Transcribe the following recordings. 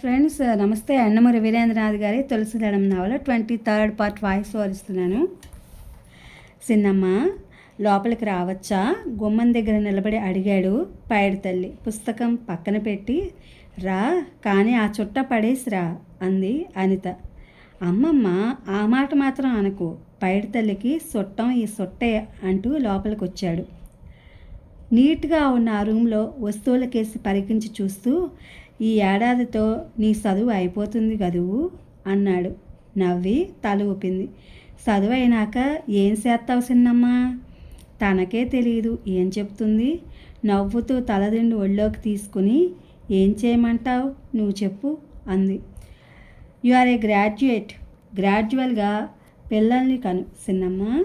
Friends నమస్తే. అన్నమూరి వీరేంద్రనాథ్ గారి తులసిదళం నవల twenty third part voice over ఇస్తున్నాను సిన్నమ్మ లోపలికి రావచ్చా? గుమ్మం దగ్గర నిలబడి అడిగాడు పైడి తల్లి. పుస్తకం పక్కన పెట్టి రా కానీ ఆ చుట్ట పడేసి రా అంది అనిత. అమ్మమ్మ ఆ మాట మాత్రం అనకు. పైడి తల్లికి సుట్టం ఈ సుట్టే అంటూ లోపలికి వచ్చాడు నీట్గా ఉన్న ఆ రూమ్లో వస్తువులకేసి పరికించి చూస్తూ ఈ ఏడాదితో నీ చదువు అయిపోతుంది కదువు అన్నాడు. నవ్వి తల ఊపింది. చదువు అయినాక ఏం చేస్తావు చిన్నమ్మా? తనకే తెలియదు ఏం చెప్తుంది? నవ్వుతూ తలదిండు ఒళ్ళోకి తీసుకుని ఏం చేయమంటావు? నువ్వు చెప్పు అంది. You are a graduate. గ్రాడ్యువల్గా పిల్లల్ని కను. చిన్నమ్మ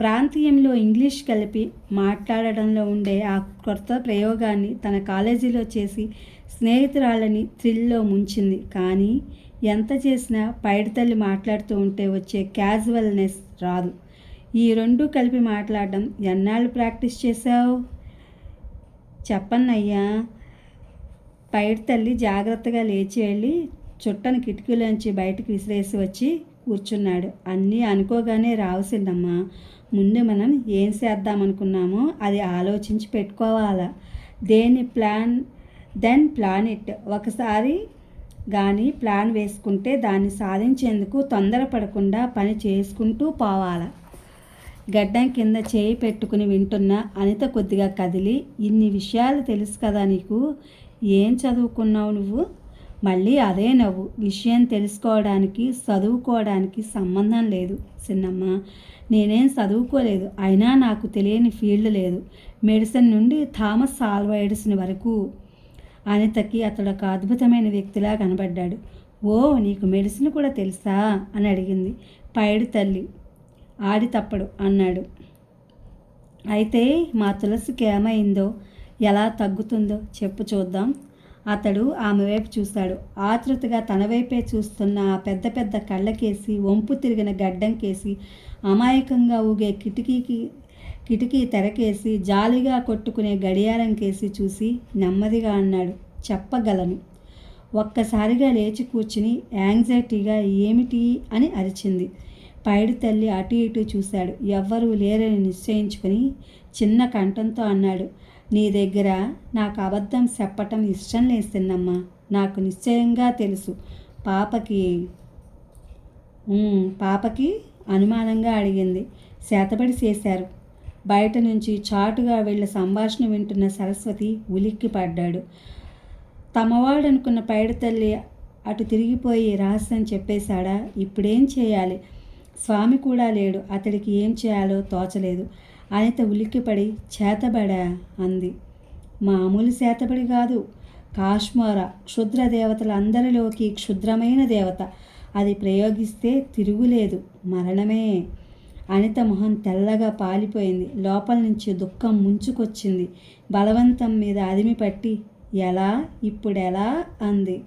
ప్రాంతీయంలో ఇంగ్లీష్ కలిపి మాట్లాడడంలో ఉండే ఆ కొత్త ప్రయోగాన్ని తన కాలేజీలో చేసి స్నేహితురాళ్ళని థ్రిల్లో ముంచింది. కానీ ఎంత చేసినా పైడితల్లి మాట్లాడుతూ ఉంటే వచ్చే క్యాజువల్నెస్ రాదు. ఈ రెండు కలిపి మాట్లాడడం ఎన్నాళ్ళు ప్రాక్టీస్ చేశావు? చెప్పన్నయ్యా పైడి తల్లి జాగ్రత్తగా లేచి వెళ్ళి చుట్టని కిటికీలోంచి బయటకు విసిరేసి వచ్చి కూర్చున్నాడు. అన్నీ అనుకోగానే రావుసిందమ్మా ముందు మనం ఏం చేద్దామనుకున్నామో అది ఆలోచించి పెట్టుకోవాలా? దేని ప్లాన్? Then plan it. ఒకసారి కానీ ప్లాన్ వేసుకుంటే దాన్ని సాధించేందుకు తొందరపడకుండా పని చేసుకుంటూ పోవాలా? గడ్డం కింద చేయి పెట్టుకుని వింటున్న అనిత కొద్దిగా కదిలి ఇన్ని విషయాలు తెలుసు కదా నీకు? ఏం చదువుకున్నావు నువ్వు? మళ్ళీ అదే నవ్వు. విషయం తెలుసుకోవడానికి చదువుకోవడానికి సంబంధం లేదు. చిన్నమ్మ నేనేం చదువుకోలేదు. అయినా నాకు తెలియని ఫీల్డ్ లేదు. మెడిసిన్ నుండి థామస్ ఆల్వా వరకు అనితకి అతడు ఒక అద్భుతమైన వ్యక్తిలా కనబడ్డాడు. ఓ నీకు మెడిసిన్ కూడా తెలుసా? అని అడిగింది. పైడి తల్లి ఆడి తప్పడు అన్నాడు. అయితే మా తులసికి ఏమైందో ఎలా తగ్గుతుందో చెప్పు చూద్దాం. అతడు ఆమె వైపు చూశాడు ఆతృతగా తన వైపే చూస్తున్న ఆ పెద్ద పెద్ద కళ్ళకేసి వంపు తిరిగిన గడ్డంకేసి అమాయకంగా ఊగే కిటికీకి కిటికీ తెరకేసి జాలిగా కొట్టుకునే గడియారం కేసి చూసి నెమ్మదిగా అన్నాడు. చెప్పగలను. ఒక్కసారిగా లేచి కూర్చుని యాంగ్జైటీగా ఏమిటి అని అరిచింది. పైడి తల్లి అటు ఇటు చూశాడు. ఎవ్వరూ లేరని నిశ్చయించుకుని చిన్న కంఠంతో అన్నాడు. నీ దగ్గర నాకు అబద్ధం చెప్పటం ఇష్టం లేస్తున్నమ్మా నాకు నిశ్చయంగా తెలుసు. పాపకి పాపకి అనుమానంగా అడిగింది. చేతబడి చేశారు. బయట నుంచి చాటుగా వెళ్ళి సంభాషణ వింటున్న సరస్వతి ఉలిక్కి పడ్డాడు. తమవాడనుకున్న పైడి తల్లి అటు తిరిగిపోయి రహస్యం చెప్పేశాడా? ఇప్పుడేం చేయాలి? స్వామి కూడా లేడు. అతడికి ఏం చేయాలో తోచలేదు. అనిత ఉలిక్కిపడి చేతబడా అంది. మామూలు చేతబడి కాదు. కాశ్మోర క్షుద్ర దేవతల అందరిలోకి క్షుద్రమైన దేవత. అది ప్రయోగిస్తే తిరుగులేదు. మరణమే. అనిత మొహం తెల్లగా పాలిపోయింది. లోపల నుంచి దుఃఖం ముంచుకొచ్చింది. బలవంతం మీద అదిమి పట్టి ఎలా? ఇప్పుడెలా? అంది.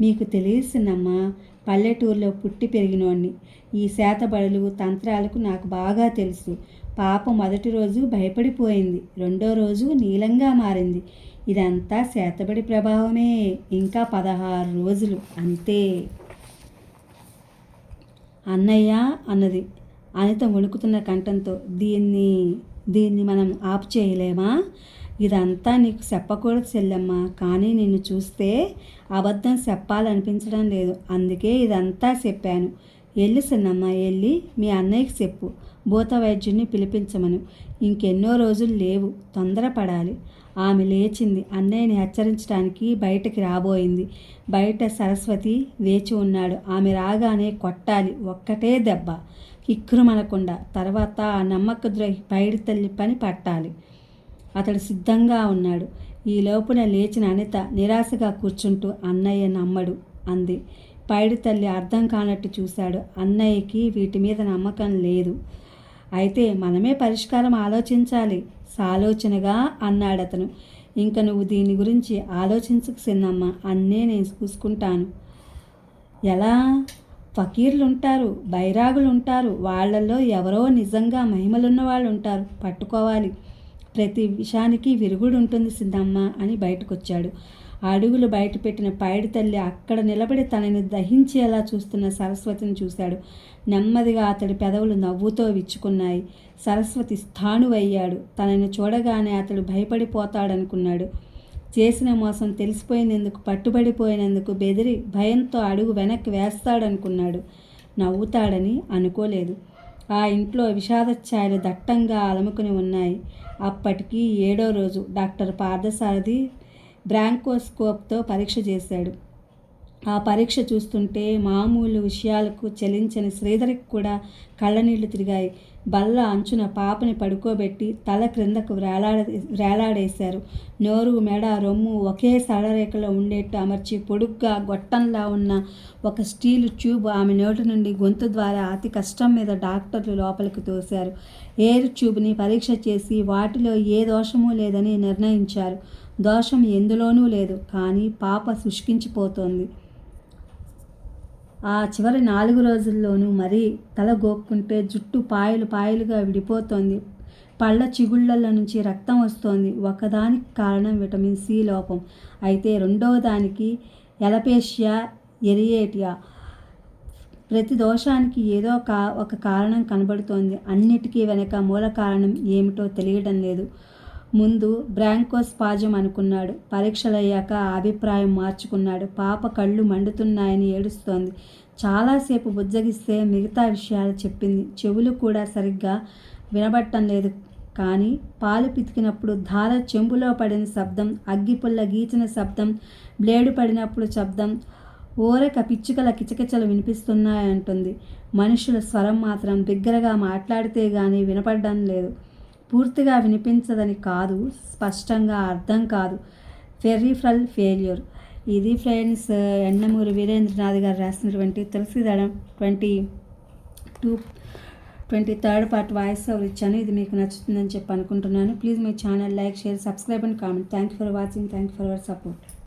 మీకు తెలియసినమ్మా పల్లెటూరులో పుట్టి పెరిగినోడిని. ఈ శాతబడులు తంత్రాలకు నాకు బాగా తెలుసు. పాప మొదటి రోజు భయపడిపోయింది. రెండో రోజు నీలంగా మారింది. ఇదంతా శాతబడి ప్రభావమే. ఇంకా పదహారు రోజులు. అంతే. అన్నయ్య అన్నది. అనిత వణుకుతున్న కంఠంతో దీన్ని దీన్ని మనం ఆపు చేయలేమా? ఇదంతా నీకు చెప్పకూడదు చెల్లెమ్మ. కానీ నిన్ను చూస్తే అబద్ధం చెప్పాలనిపించడం లేదు. అందుకే ఇదంతా చెప్పాను. వెళ్ళి చిన్నమ్మ వెళ్ళి మీ అన్నయ్యకి చెప్పు. భూత వైద్యుడిని పిలిపించమను. ఇంకెన్నో రోజులు లేవు. తొందరపడాలి. ఆమె లేచింది. అన్నయ్యని హెచ్చరించడానికి బయటకి రాబోయింది. బయట సరస్వతి వేచి ఉన్నాడు. ఆమె రాగానే కొట్టాలి. ఒక్కటే దెబ్బ. కిక్కురుమనకుండా. తర్వాత ఆ నమ్మక ద్రోహి పైడి తల్లి పని పట్టాలి. అతడు సిద్ధంగా ఉన్నాడు. ఈ లోపున లేచిన అనిత నిరాశగా కూర్చుంటూ అన్నయ్య నమ్మడు అంది. పైడి తల్లి అర్థం కానట్టు చూశాడు. అన్నయ్యకి వీటి మీద నమ్మకం లేదు. అయితే మనమే పరిష్కారం ఆలోచించాలి. సాలోచనగా అన్నాడు అతను ఇంక నువ్వు దీని గురించి ఆలోచించకు సిన్నమ్మ అన్నే నేను చూసుకుంటాను. ఎలా? ఫకీర్లు ఉంటారు బైరాగులు ఉంటారు వాళ్ళల్లో ఎవరో నిజంగా మహిమలున్న వాళ్ళు ఉంటారు పట్టుకోవాలి. ప్రతి విషయానికి విరుగుడు ఉంటుంది సిద్ధమ్మ అని బయటకొచ్చాడు. అడుగులు అడుగులు బయటపెట్టిన పైడి తల్లి అక్కడ నిలబడి తనని దహించేలా చూస్తున్న సరస్వతిని చూశాడు. నెమ్మదిగా అతడి పెదవులు నవ్వుతో విచ్చుకున్నాయి. సరస్వతి స్థాణువయ్యాడు. తనని చూడగానే అతడు భయపడిపోతాడనుకున్నాడు. చేసిన మోసం తెలిసిపోయినందుకు పట్టుబడిపోయినందుకు బెదిరి భయంతో అడుగు వెనక్కి వేస్తాడనుకున్నాడు. నవ్వుతాడని అనుకోలేదు. ఆ ఇంట్లో విషాద ఛాయలు దట్టంగా అలముకుని ఉన్నాయి. అప్పటికి ఏడో రోజు డాక్టర్ పార్థసారథి బ్రాంకోస్కోప్తో పరీక్ష చేశాడు. ఆ పరీక్ష చూస్తుంటే మామూలు విషయాలకు చలించని శ్రీధర్కి కూడా కళ్ళనీళ్ళు తిరిగాయి. బల్ల అంచున పాపని పడుకోబెట్టి తల క్రిందకు వేలాడ వేలాడేశారు నోరు మెడ రొమ్ము ఒకే సడరేఖలో ఉండేట్టు అమర్చి పొడుగ్గా గొట్టంలా ఉన్న ఒక స్టీలు ట్యూబ్ ఆమె నోటి నుండి గొంతు ద్వారా అతి కష్టం మీద డాక్టర్లు లోపలికి తోశారు. ఎయిర్ ట్యూబ్ని పరీక్ష చేసి వాటిలో ఏ దోషము లేదని నిర్ణయించారు. దోషం ఎందులోనూ లేదు కానీ పాప శుష్కించిపోతోంది. ఆ చివరి నాలుగు రోజుల్లోనూ మరీ తల గోక్కుంటే జుట్టు పాయలు పాయలుగా విడిపోతోంది. పళ్ళ చిగుళ్ళ నుంచి రక్తం వస్తోంది. ఒకదానికి కారణం విటమిన్ సి లోపం. అయితే రెండవ దానికి ఎలపేషియా ఎరియేటియా. ప్రతి దోషానికి ఏదో కా ఒక కారణం కనబడుతోంది. అన్నిటికీ వెనక మూల కారణం ఏమిటో తెలియడం లేదు. ముందు బ్రాంకోస్పాజం అనుకున్నాడు. పరీక్షలయ్యాక అభిప్రాయం మార్చుకున్నాడు. పాప కళ్ళు మండుతున్నాయని ఏడుస్తోంది. చాలాసేపు బుజ్జగిస్తే మిగతా విషయాలు చెప్పింది. చెవులు కూడా సరిగ్గా వినబట్టం లేదు. కానీ పాలు పితికినప్పుడు ధార చెంబులో పడిన శబ్దం అగ్గిపుల్ల గీచిన శబ్దం బ్లేడు పడినప్పుడు శబ్దం ఓరక పిచ్చుకల కిచకిచలు వినిపిస్తున్నాయంటుంది. మనుషుల స్వరం మాత్రం బిగ్గరగా మాట్లాడితే కానీ వినపడడం లేదు. పూర్తిగా వినిపించదని కాదు స్పష్టంగా అర్థం కాదు. ఫెర్రిఫ్రల్ ఫెయిల్యూర్ ఇది ఫ్రెండ్స్ ఎండమూరి వీరేంద్రనాథ్ గారు రాసినటువంటి Tulasidalam twenty two twenty third part voice over ఇచ్చాను ఇది మీకు నచ్చుతుందని చెప్పి అనుకుంటున్నాను. Please me channel like share subscribe and comment thank you for watching thank you for our support